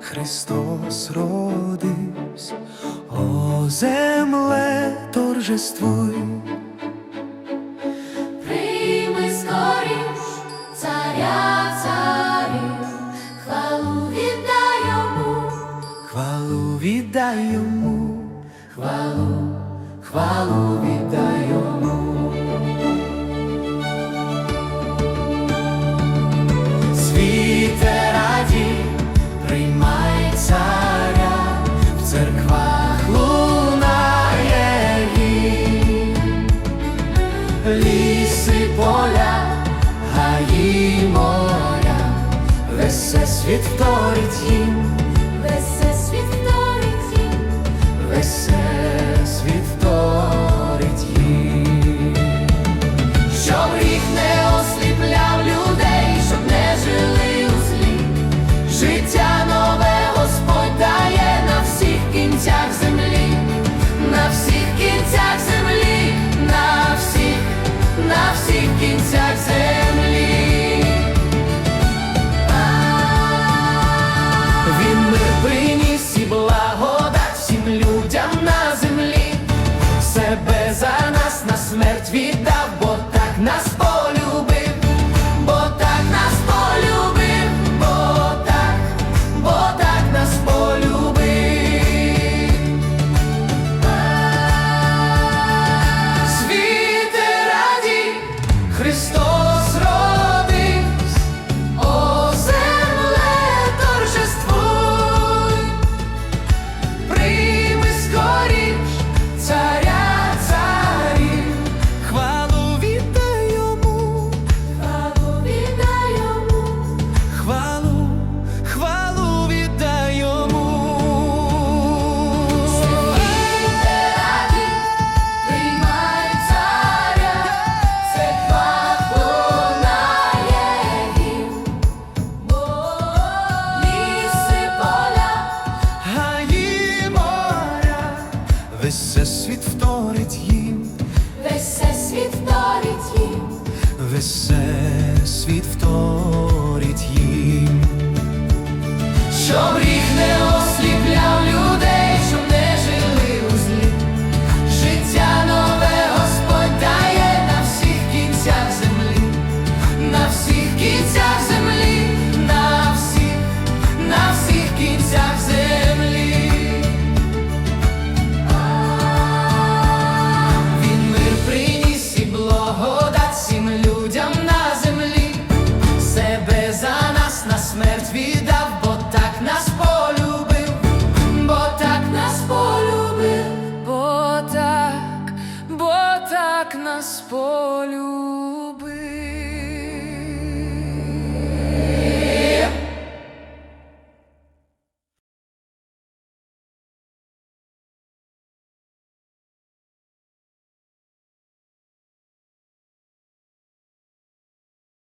Христос родився, о земле торжествуй. Прийми скоріш царя царів, хвалу віддай йому, Хвалу віддай йому, хвалу, хвалу віддай йому. Світ їм, приніс і благодать всім людям на землі. Себе за нас на смерть віддав, бо так нас весь світ вторить їм, весь світ вторить їм, весь світ вторить їм. що не смерть віддав, бо так нас полюбив, бо так нас полюбив, бо так, бо так нас полюбив.